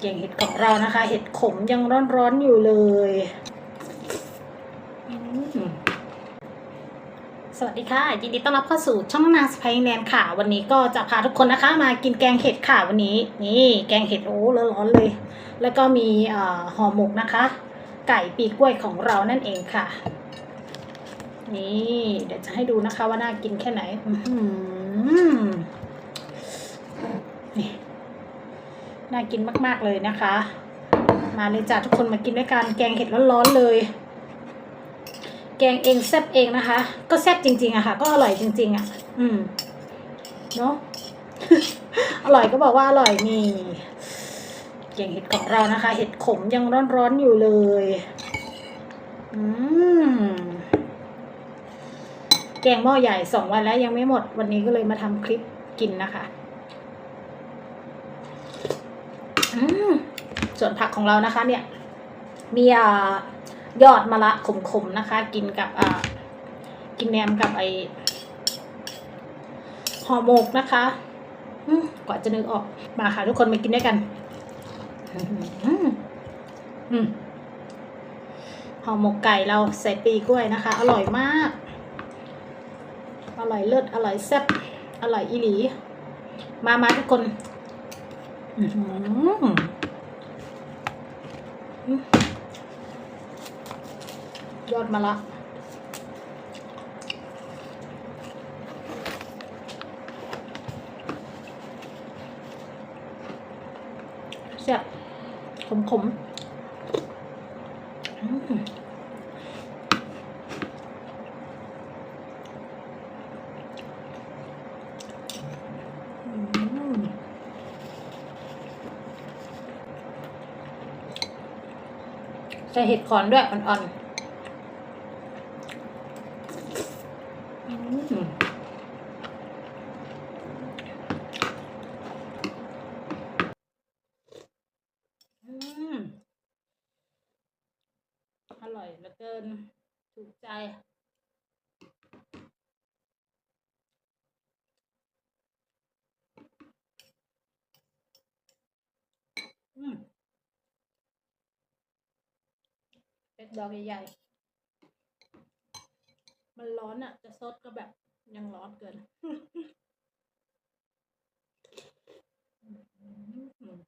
เก่งเห็ดของเรานะคะ เห็ดขมยังร้อนๆอยู่เลย สวัสดีค่ะ ยินดีต้อนรับเข้าสู่ช่องนางสไปแนนค่ะ วันนี้ก็จะพาทุกคนนะคะ มากินแกงเห็ดค่ะวันนี้ นี่แกงเห็ดโอ้ร้อนๆเลย แล้วก็มีอห่อหมกนะคะ ไก่ปีกล้วยของเรานั่นเองค่ะ นี่ เดี๋ยวจะให้ดูนะคะว่าน่ากินแค่ไหน อือหือนี่ น่ากินมาก ๆ เลยนะคะ มาเลยจ้ะทุกคนมากินด้วยกันแกงเห็ดร้อนๆเลย แกงเองแซ่บเองนะคะ ก็แซ่บจริง ๆอะค่ะ ก็อร่อยจริง ๆอะอืมเนาะอร่อยก็บอกว่าอร่อยนี่แกงเห็ดของเรานะคะ เห็ดขมยังร้อนๆอยู่เลย อืมแกงหม้อใหญ่สองวันแล้วยังไม่หมดวันนี้ก็เลยมาทำคลิปกินนะคะ อืม ส่วนผักของเรานะคะเนี่ยมียอดมะละขมๆนะคะ กินกับกินแหนมกับไอห่อหมกนะคะกว่าจะนึกออกมาค่ะทุกคนมากินด้วยกันห่อหมกไก่เราใส่ปีกล้วยนะคะ อร่อยมาก อร่อยเลิศอร่อยแซ่บอร่อยอีหลี มามาทุกคน อื้อหืออืม ยอดมาละแซ่บขมขมๆอืมอืม ใส่เห็ดขอนด้วยอ่อนๆอืมอืมอร่อยเหลือเกิน ถูกใจ อืมเป็น ดอกใหญ่ๆ มันร้อนอะ จะซดก็แบบยังร้อนเกิน อืม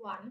หวาน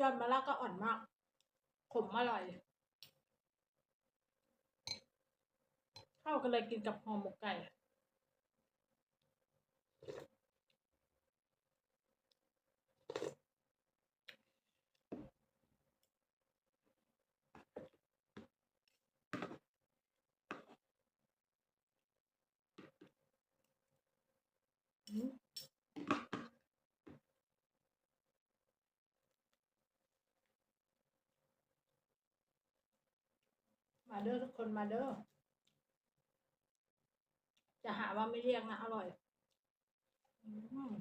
ยอดมะละก็อ่อนมาก ขมอร่อย เข้ากันเลยกินกับห่อหมกไก่ อืม มาเด้อทุกคนมาเด้อ จะหาว่าไม่เรียกนะ อร่อยอืม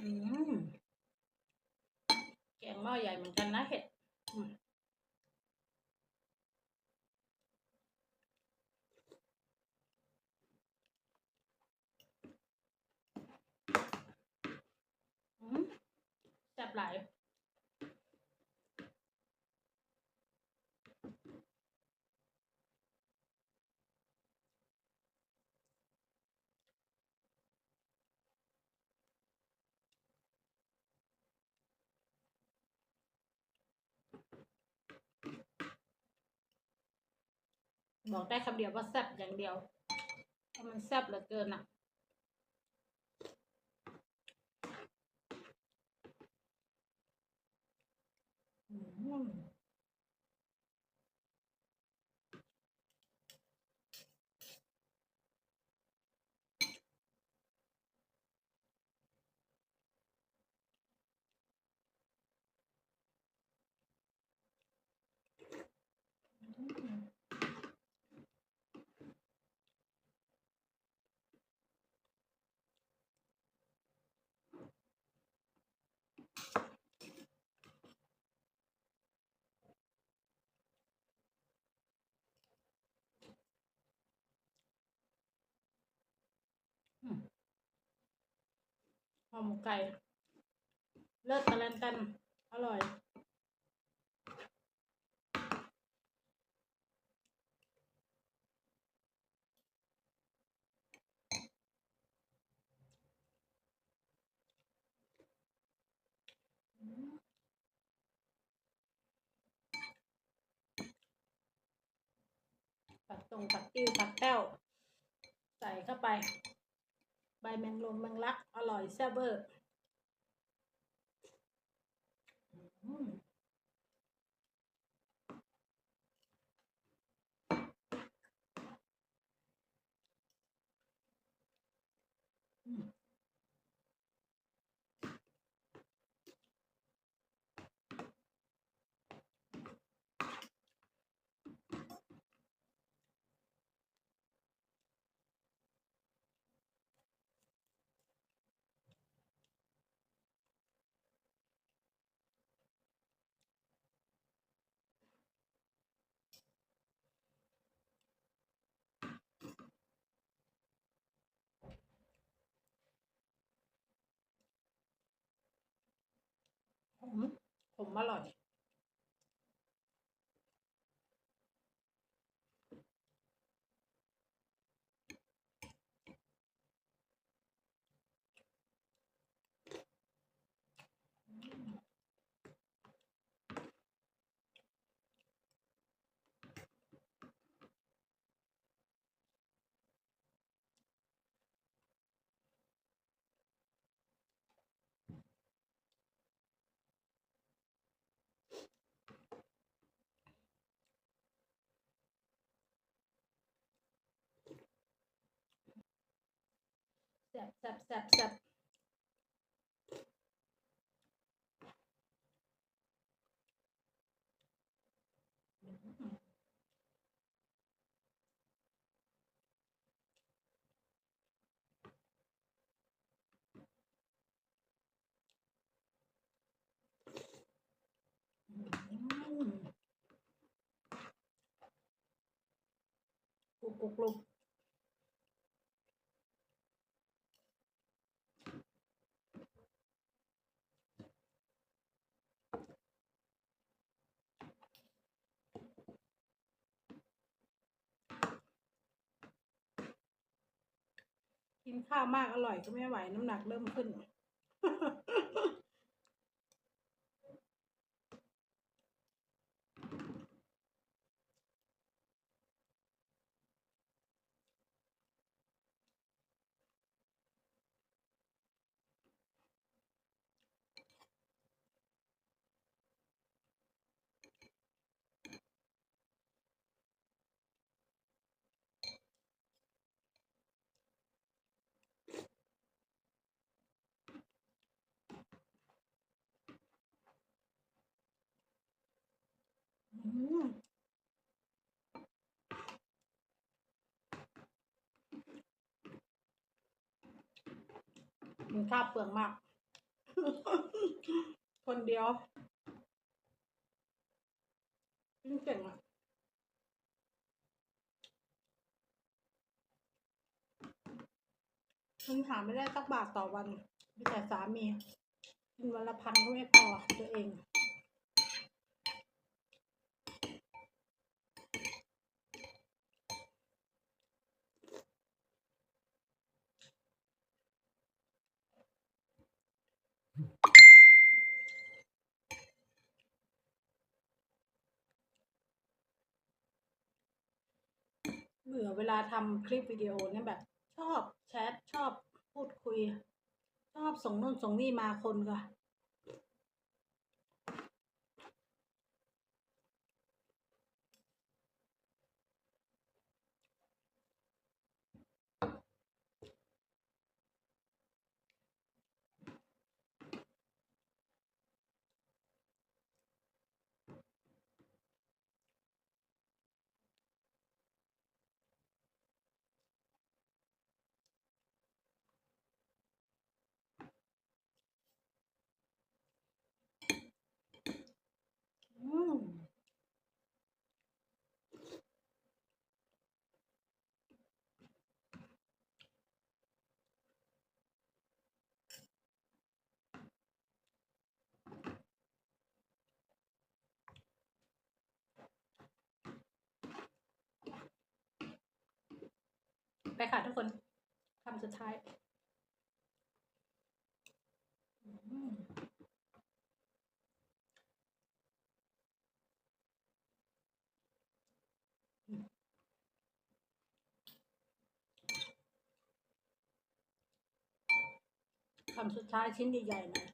อืมแกงหม้อใหญ่เหมือนกันนะเห็ดอืมอืมแซ่ บหลายบอกได้คำเดียวว่าแซ่บอย่างเดียวเพราะมันแซ่บเหลือเกินอะ อืม ห่อหมกไก่ เลิศตะแลนตัน อร่อยผักตรงผักติ้วผักแป้ว ใส่เข้าไป ใบแมงลมแมงลัก อร่อยแซ่บเวอร์อืมอืมผม ผมอร่อย แซ่บแซ่บแซ่บแซ่บอืม กินข้าวมากอร่อยก็ไม่ไหวน้ำหนักเริ่มขึ้น อืม กินข้าวเปลืองมาก คนเดียวกินเก่งอะคุณหาไม่ได้สักบาทต่อวันมีแต่สามี กินวันละพันก็ไม่พอตัวเอง เบื่อเวลาทำคลิปวิดีโอเนี่ยแบบ ชอบแชทชอบพูดคุย ชอบส่งนู่นส่งนี่มาคนก็ม ไปค่ะทุกคนคำสุดท้ายคำสุดท้ายชิ้นใหญ่ๆนะ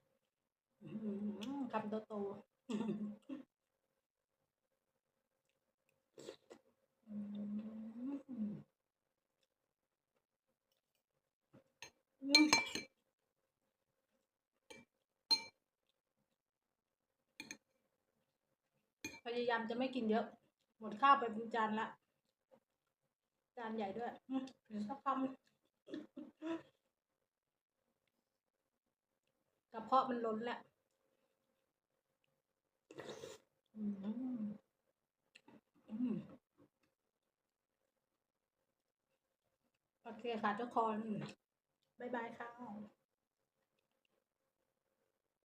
คำโตๆอื้อหืออืม พยายามจะไม่กินเยอะ หมดข้าวไปเป็นจานละ จานใหญ่ด้วยอืมเดี๋ยวสักคำกระเพาะมันล้นแล้วโอเคค่ะทุกคน บ๊ายบายค่ะ